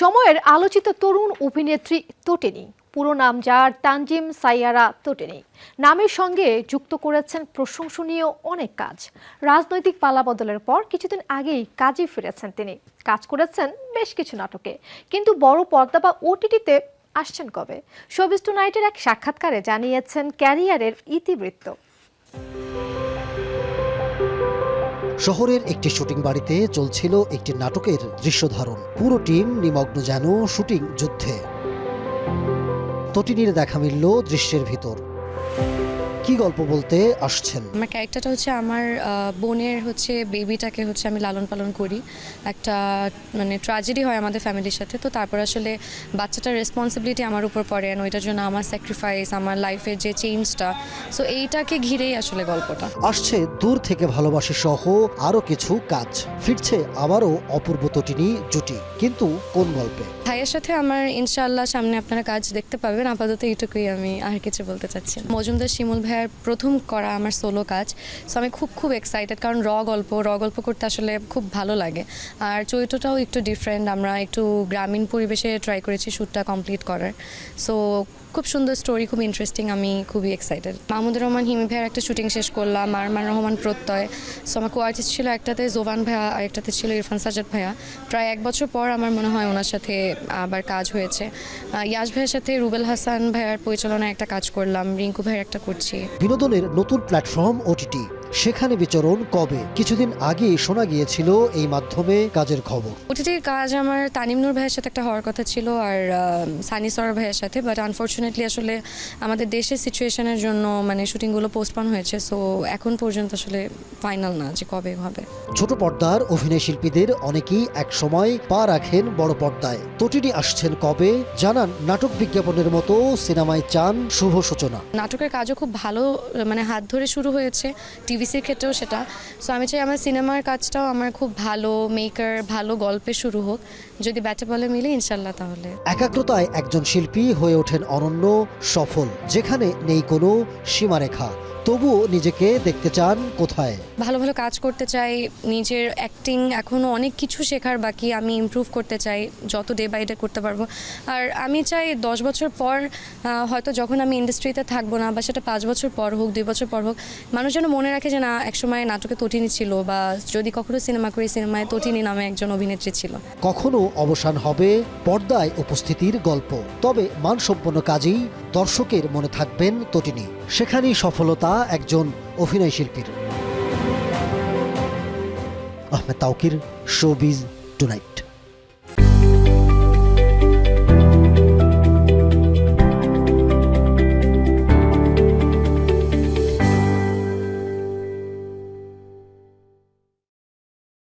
সময়ের আলোচিত তরুণ অভিনেত্রী তোটেনি। পুরো নাম যার তানজিম সাইয়ারা তোটেনি। নামের সঙ্গে যুক্ত করেছেন প্রশংসনীয় অনেক কাজ। রাজনৈতিক পালাবদলের পর কিছুদিন আগেই কাজে ফিরেছেন তিনি। কাজ করেছেন বেশ কিছু নাটকে। কিন্তু বড় পর্দা বা ওটিটিতে আসছেন কবে? শোবিস টু নাইটের এক সাক্ষাৎকারে জানিয়েছেন ক্যারিয়ারের ইতিবৃত্ত। শহরের একটি শুটিং বাড়িতে চলছিল একটি নাটকের দৃশ্য ধারণ পুরো টিম নিমগ্ন যেন শুটিং যুদ্ধে। তটিনীর দেখা মিলল দৃশ্যের ভিতর। কি গল্প বলতে আসছেন? আমার ক্যারেক্টারটা হচ্ছে আমার বোনের হচ্ছে বেবিটাকে হচ্ছে আমি লালন পালন করি। একটা মানে ট্র্যাজেডি হয় আমাদের ফ্যামিলির সাথে তো তারপর আসলে বাচ্চাটার রেসপন্সিবিলিটি আমার উপর পড়ে and ওইটার জন্য আমার স্যাক্রিফাইস আমার লাইফের যে চেঞ্জটা সো এইটাকে ঘিরেই আসলে গল্পটা। আসছে দূর থেকে ভালোবাসি সহ আরও কিছু কাজ। ফিরছে আবারও অপূর্ব তটিনী জুটি। কিন্তু কোন গল্পে? ভাইয়ের সাথে আমার ইনশাআল্লাহ সামনে আপনারা কাজ দেখতে পাবেন। আপাতত এইটুকুই আমি আর কিছু বলতে চাচ্ছি। মজুমদার শিমুল ভাইয়ার প্রথম করা আমার সোলো কাজ। সো আমি খুব খুব এক্সাইটেড কারণ র গল্প র গল্প করতে আসলে খুব ভালো লাগে। আর চরিত্রটাও একটু ডিফারেন্ট আমরা একটু গ্রামীণ পরিবেশে ট্রাই করেছি শ্যুটটা কমপ্লিট করার। সো খুব সুন্দর স্টোরি খুব ইন্টারেস্টিং আমি খুবই এক্সাইটেড মাহমুদুর রহমান, হিমি ভাইয়ার একটা শুটিং শেষ করলাম, আরমান রহমান, প্রত্যয়। সো আমার কো আর্টিস্ট ছিল একটাতে, জোবান ভাইয়া, আর একটাতে ছিল ইরফান সাজাদ ভাইয়া। প্রায় এক বছর পর আমার মনে হয় ওনার সাথে আবার কাজ হয়েছে। ইয়াস ভাইয়ের সাথে রুবেল হাসান ভাইয়ার পরিচালনায় একটা কাজ করলাম, রিঙ্কু ভাইয়ের একটা করছি। বিনোদনের নতুন প্ল্যাটফর্ম ওটিটি সেখানে বিচরণ কবে? কিছুদিন আগে শোনা গিয়েছিল এই মাধ্যমে কাজের খবর। ওটিটির কাজ আমার তানিমনুর ভাইয়ের সাথে একটা হওয়ার কথা ছিল আর সানি সর ভাইয়ের সাথে বাট আনফর্চুনেটলি আসলে আমাদের দেশের সিচুয়েশনের জন্য মানে শুটিংগুলো পোস্টপন হয়েছে সো এখন পর্যন্ত আসলে ফাইনাল না যে কবে হবে। ছোট পর্দার অভিনয় শিল্পীদের অনেকেই এক সময় পা রাখেন বড় পর্দায়। তটিনী আসছেন কবে? জানান নাটক বিজ্ঞাপনের মতো সিনেমায় চান শুভ সূচনা। নাটকের কাজও খুব ভালো মানে হাত ধরে শুরু হয়েছে টিভিসির ক্ষেত্রেও সেটা। সো আমি চাই আমার সিনেমার কাজটাও আমার খুব ভালো মেকার ভালো গল্পে শুরু হোক। যদি ব্যাটে বলে মিলে ইনশাল্লাহ তাহলে। একাগ্রতায় একজন শিল্পী হয়ে ওঠেন অনন্য সফল, যেখানে নেই কোনো সীমারেখা। তবুও নিজেকে দেখতে চান কোথায়? ভালো ভালো কাজ করতে চাই নিজের অ্যাক্টিং এখনও অনেক কিছু শেখার বাকি আমি ইমপ্রুভ করতে চাই যত ডে বাই ডে করতে পারব। আর আমি চাই দশ বছর পর হয়তো যখন আমি ইন্ডাস্ট্রিতে থাকব না বা সেটা পাঁচ বছর পর হোক দুই বছর পর হোক মানুষ যেন মনে রাখে যে না একসময় নাটকে তটিনী ছিল বা যদি কখনো সিনেমা করি সিনেমায় তটিনী নামে একজন অভিনেত্রী ছিল। কখনো অবসান হবে পর্দায় উপস্থিতির গল্প তবে মানসম্পন্ন কাজেই দর্শকের মনে থাকবেন তটিনী। সেখানেই সফলতা একজন অভিনয় শিল্পীর। Ahmed Tawkir showbiz tonight.